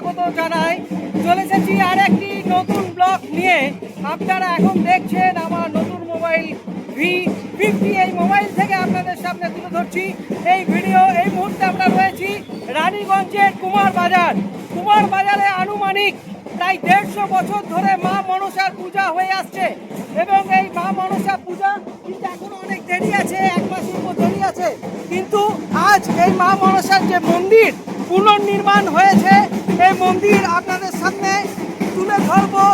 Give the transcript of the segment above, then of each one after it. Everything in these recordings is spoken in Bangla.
স্বাগত জানাই। চলে এসেছি আর একটি নতুন ব্লগ নিয়ে। আপনারা এখন দেখছেন আমার নতুন মোবাইল ভি ফিফটি এই মোবাইল থেকে আপনাদের সামনে তুলে ধরছি। এই ভিডিও, এই মুহূর্তে আমরা রয়েছি রানীগঞ্জের কুমার বাজার। কুমার বাজারে আনুমানিক প্রায় দেড়শো বছর ধরে মা মনসার পূজা হয়ে আসছে। এবং এই মা মনসা পূজা কিন্তু এখনও অনেক দেরি আছে, এক মাসের উপর দেরি আছে। কিন্তু আজ এই মা মনসার যে মন্দির পুনর্নির্মাণ হয়েছে মন্দির আপনাদের সামনে তুলে ধরবো।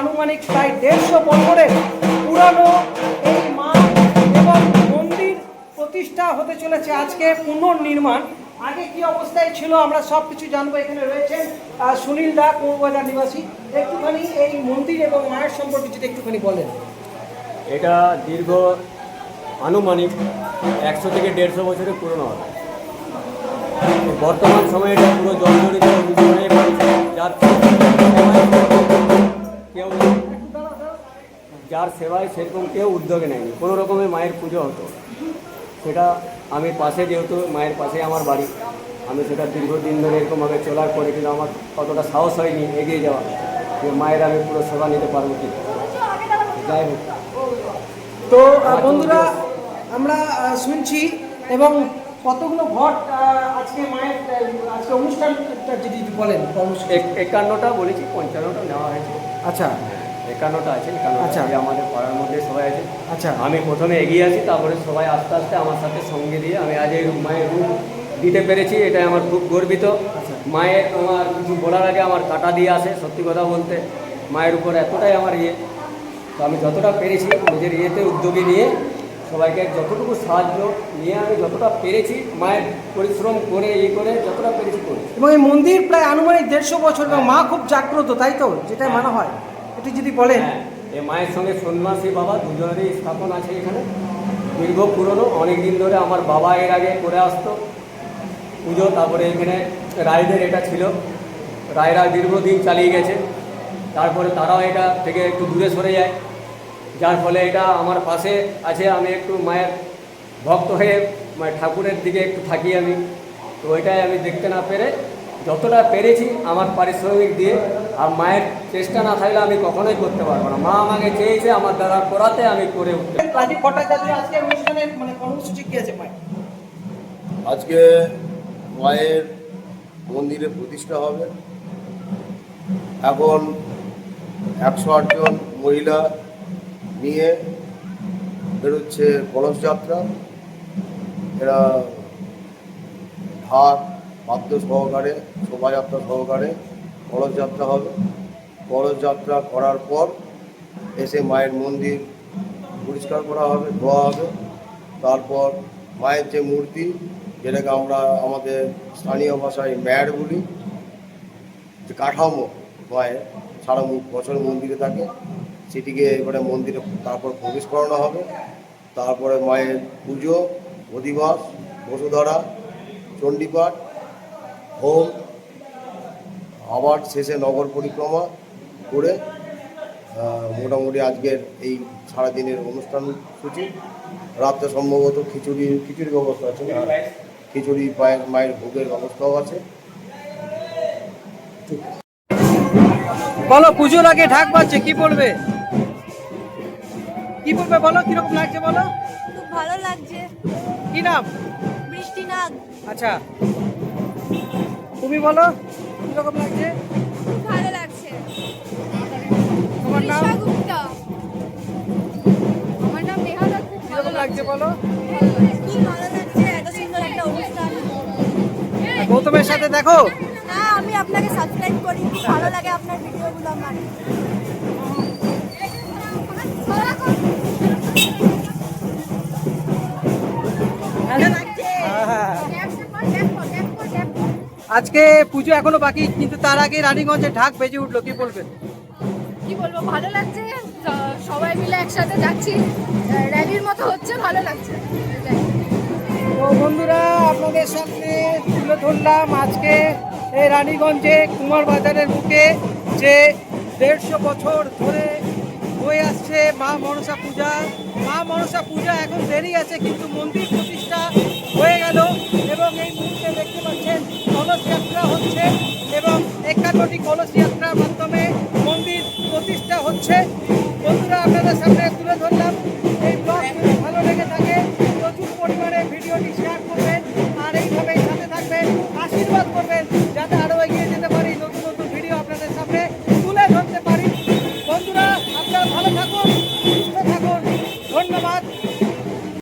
আনুমানিক প্রায় দেড়শো বছরের পুরানো এই মা এবং মন্দির প্রতিষ্ঠা হতে চলেছে আজকে পুনর্নির্মাণ। আগে কি অবস্থায় ছিল আমরা সব কিছু জানব, এখানে রয়েছেন সুনীল দা কুমবাজার নিবাসী। একটুখানি এই মন্দির এবং মায়ের সম্পর্কে যদি একটুখানি বলেন। এটা দীর্ঘ আনুমানিক একশো থেকে দেড়শো বছরের পুরনো হবে। বর্তমান সময়ে এটা পুরো জর্জরিত যার কেউ যার সেবায় সেরকম কেউ উদ্যোগে নেয়নি। কোনো রকমের মায়ের পুজো হতো। সেটা আমি পাশে যেহেতু মায়ের পাশে আমার বাড়ি আমি সেটা দীর্ঘদিন ধরে এরকমভাবে চলার পরে কিন্তু আমার অতটা সাহস হয়নি এগিয়ে যাওয়া যে মায়ের আমি পুরো সেবা নিতে পারব কি যাই হোক। তো বন্ধুরা আমরা শুনছি এবং কতগুলো ঘট আজকে মায়ের আজকে অনুষ্ঠানটা যদি বলেন এক- একান্নটা বলেছি পঞ্চান্নটা নেওয়া হয়েছে। আচ্ছা। একান্নটা আছে আচ্ছা। আমাদের পাড়ার মধ্যে সবাই আছে। আচ্ছা। আমি প্রথমে এগিয়ে আছি তারপরে সবাই আস্তে আস্তে আমার সাথে সঙ্গে দিয়ে আমি আজ এই মায়ের রুম দিতে পেরেছি এটাই আমার খুব গর্বিত। আচ্ছা। মায়ের আমার কিছু বলার আগে আমার কাটা দিয়ে আসে সত্যি কথা বলতে। মায়ের উপর এতটাই আমার ইয়ে। তো আমি যতটা পেরেছি নিজের ইয়েতে উদ্যোগে নিয়ে সবাইকে যতটুকু সাহায্য নিয়ে আমি যতটা পেরেছি মায়ের পরিশ্রম করে ইয়ে করে যতটা পেরেছি করেছি। এবং এই মন্দির প্রায় আনুমানিক দেড়শো বছর এবং মা খুব জাগ্রত তাই তো? যেটা মানা হয়। এটি যদি বলেন। হ্যাঁ এই মায়ের সঙ্গে সন্ন্যাসী বাবা দুজনেরই স্থাপন আছে এখানে। দীর্ঘ পুরনো অনেক দিন ধরে আমার বাবা এর আগে করে আসতো। পুজো তারপরে এখানে রায়দের এটা ছিল। রায়রা দীর্ঘদিন চালিয়ে গেছে। তারপরে তারাও এটা থেকে একটু দূরে সরে যায়। যার ফলে এটা আমার পাশে আছে আমি একটু মায়ের ভক্ত হয়ে মানে ঠাকুরের দিকে একটু থাকি আমি। তো ওইটাই আমি দেখতে না পেরে যতটা পেরেছি আমার পারিশ্রমিক দিয়ে আর মায়ের চেষ্টা না থাকলে আমি কখনোই করতে পারব না। মা আমাকে চেয়েছে আমার দ্বারা করাতে আমি করে উঠতে। মানে আজকে মায়ের মন্দিরে প্রতিষ্ঠা হবে। এখন একশো আটজন মহিলা নিয়ে বেরোচ্ছে কলস যাত্রা এরা ঢাক বাদ্য সহকারে শোভাযাত্রা সহকারে কলস যাত্রা হবে। কলস যাত্রা করার পর এসে মায়ের মন্দির পরিষ্কার করা হবে, ধোয়া হবে। তারপর মায়ের যে মূর্তি, যেটাকে আমরা আমাদের স্থানীয় ভাষায় ম্যাড বলি, যে কাঠামো মায়ের, সারা বছর মন্দিরে থাকে। সেটিকে এবারে মন্দিরে তারপর প্রবেশ করানো হবে। তারপরে মায়ের পুজো, অধিবাস, বসুধারা, চণ্ডীপাঠ, হোম, আবার শেষে নগর পরিক্রমা করে মোটামুটি আজকের এই সারাদিনের অনুষ্ঠান সূচি। রাত্রে সম্ভবত খিচুড়ি, খিচুড়ির ব্যবস্থা আছে। খিচুড়ি পায়ের, মায়ের ভোগের ব্যবস্থাও আছে। বলো, পুজোর আগে ঢাক বাজছে, কি বলবে কি বলবে বলো? কীরকম লাগছে বলো? খুব ভালো লাগছে। কি নাম? বৃষ্টি নাগ। আচ্ছা। তুমি বলো কীরকম লাগছে? খুব ভালো লাগছে। তোমার নাম? আমার নাম নেহা দত্ত কীরকম লাগছে বলো? খুব ভালো লাগছে এত সুন্দর একটা অনুষ্ঠান। গৌতমের সাথে দেখো। হ্যাঁ আমি আপনাকে সাবস্ক্রাইব করি ভালো লাগে আপনার ভিডিওগুলো আমার। আজকে পুজো এখনও বাকি কিন্তু তার আগে রানীগঞ্জে ঢাক বেজে উঠল কি বলবেন কি বলব ভালো লাগছে সবাই মিলে একসাথে যাচ্ছি র্যালির মতো হচ্ছে ভালো লাগছে। তো বন্ধুরা আপনাদের সামনে তুলে ধরলাম আজকে এই রানীগঞ্জে কুমার বাজারের বুকে যে দেড়শো বছর ধরে হয়ে আসছে মা মনসা পূজা মা মনসা পূজা এখন দেরি আছে কিন্তু মন্দির প্রতিষ্ঠা হয়ে গেল এবং এই মুহূর্তে কলস যাত্রা হচ্ছে এবং একান্নটি কলস যাত্রার মাধ্যমে মন্দির প্রতিষ্ঠা হচ্ছে। বন্ধুরা আপনাদের সামনে